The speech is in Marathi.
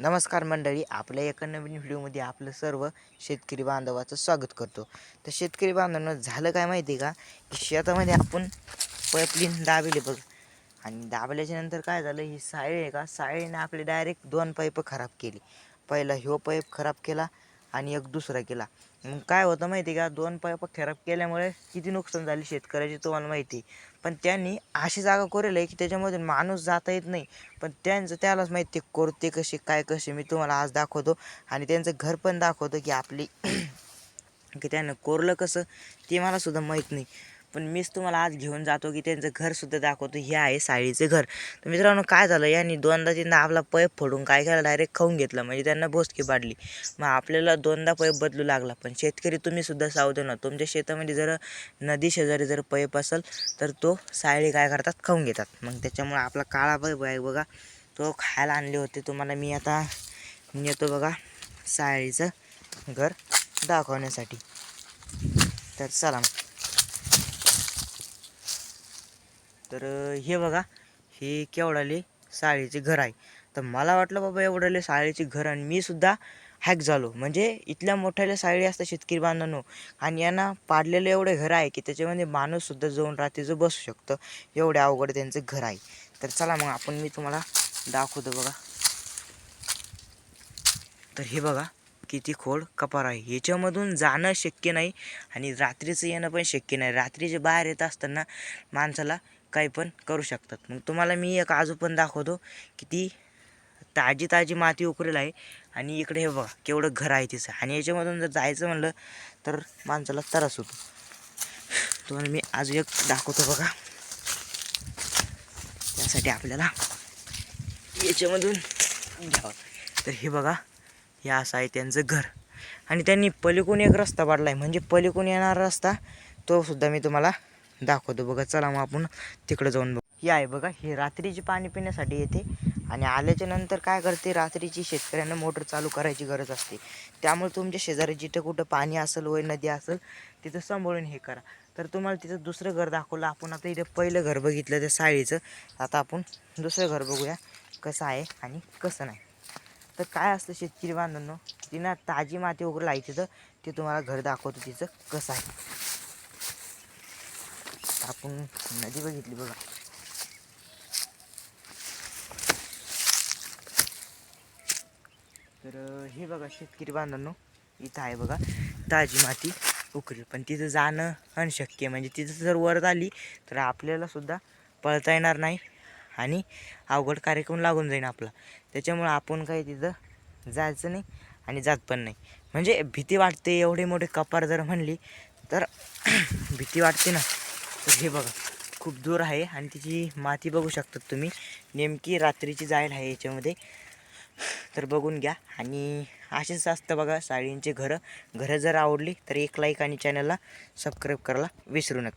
नमस्कार मंडळी आपल्या एका नवीन व्हिडिओमध्ये आपलं सर्व शेतकरी बांधवाचं स्वागत करतो. तर शेतकरी बांधवांना झालं काय माहिती आहे का? की शेतामध्ये आपण पाईपलाईन दाबले बघ. आणि दाबल्याच्या नंतर काय झालं ही साळी आहे का? साळीने आपले डायरेक्ट दोन पाईप खराब केली. पहिला ह्यो पाईप खराब केला आणि एक दुसरा केला. मग काय होतं माहिती आहे का? दोन पाईप खराब केल्यामुळे किती नुकसान झाले शेतकऱ्याची तुम्हाला माहिती आहे. पण त्यांनी अशी जागा कोरेल आहे की त्याच्यामधून माणूस जाता येत नाही. पण त्यांचं त्यालाच माहिती आहे कोरते कसे काय कसे मी तुम्हाला आज दाखवतो. आणि त्यांचं घर पण दाखवतो की आपली की त्यानं कोरलं कसं ते मला सुद्धा माहीत नाही. पण मीच तुम्हाला आज घेऊन जातो की त्यांचं घरसुद्धा दाखवतो. हे आहे साळीचं घर. तर मित्रांनो काय झालं? यांनी दोनदा तीनदा आपला पैप फोडून काय केलं? डायरेक्ट खाऊन घेतलं. म्हणजे त्यांना बोसकी पाडली. मग आपल्याला दोनदा पैप बदलू लागला. पण शेतकरी तुम्ही सुद्धा सावधान तुमच्या शेतामध्ये जर नदी शेजारी जर पैप असेल तर तो साळी काय करतात? खाऊन घेतात. मग त्याच्यामुळे आपला काळा पैप आहे बघा. तो खायला आणले होते. तुम्हाला मी आता नेतो बघा साळीचं घर दाखवण्यासाठी. तर चला मग. तर हे बघा हे केवढाले साळीचे घर आहे. तर मला वाटलं बाबा एवढाले साळीचे घर आणि मी सुद्धा हॅक झालो. म्हणजे इथल्या मोठ्याल्या साळी असतात शेतकरी बांधवांनो. आणि यांना पाडलेलं एवढे घर आहे की त्याच्यामध्ये माणूससुद्धा जाऊन रात्रीचं बसू शकतं. एवढे अवघड त्यांचं घर आहे. तर चला मग आपण मी तुम्हाला दाखवतो बघा. तर हे बघा किती खोड कपार आहे. याच्यामधून जाणं शक्य नाही आणि रात्रीचं येणं पण शक्य नाही. रात्रीचे बाहेर येत असताना माणसाला काही पण करू शकतात. मग तुम्हाला मी एक आजू पण दाखवतो की ती ताजी ताजी माती उकरेल आहे. आणि इकडे हे बघा केवढं घर आहे तिचं. आणि याच्यामधून जर जायचं म्हणलं तर माणसाला त्रास होतो. तुम्हाला मी आज एक दाखवतो बघा. त्यासाठी आपल्याला याच्यामधून घ्यावं तर हे बघा हे असं आहे त्यांचं घर. आणि त्यांनी पलीकून एक रस्ता पाडला आहे म्हणजे पलिकून येणारा रस्ता तो सुद्धा मी तुम्हाला दाखवतो बघा चला मग आपण तिकडं जाऊन बघू. हे आहे बघा हे रात्रीचे पाणी पिण्यासाठी येते. आणि आल्याच्यानंतर काय करते रात्रीची शेतकऱ्यांना मोटर चालू करायची गरज असते. त्यामुळे तुमच्या शेजारी जिथं कुठं पाणी असेल वय नदी असेल तिथं सांभाळून हे करा. तर तुम्हाला तिथं दुसरं घर दाखवलं. आपण आता इथं पहिलं घर बघितलं त्या साळीचं. आता आपण दुसरं घर बघूया कसं आहे आणि कसं नाही. तर काय असतं शेतकरी बांधवांनो तिनं ताजी माती वगैरे लायची तर ते तुम्हाला घर दाखवतो तिचं कसं आहे. आपण नदी बघितली बघा. तर हे बघा शेतकरी बांधवांनो इथं आहे बघा ताजी माती उकरी पण तिथं जाणं अनशक्य आहे. म्हणजे तिथं जर वरत आली तर आपल्याला सुद्धा पळता येणार नाही आणि अवघड कार्यक्रम लागून जाईल आपला. त्याच्यामुळं आपण काही तिथं जायचं नाही आणि जात पण नाही. म्हणजे भीती वाटते एवढे मोठे कपार जर म्हणली तर भीती वाटते ना. तर हे बघा खूप दूर आहे आणि तिची माती बघू शकतात तुम्ही. नेमकी रात्रीची जाईल आहे याच्यामध्ये. तर बघून घ्या. आणि असेच असतं बघा साडींचे घरं. घरं जर आवडली तर एक लाईक आणि चॅनलला सबस्क्राईब करायला विसरू नका.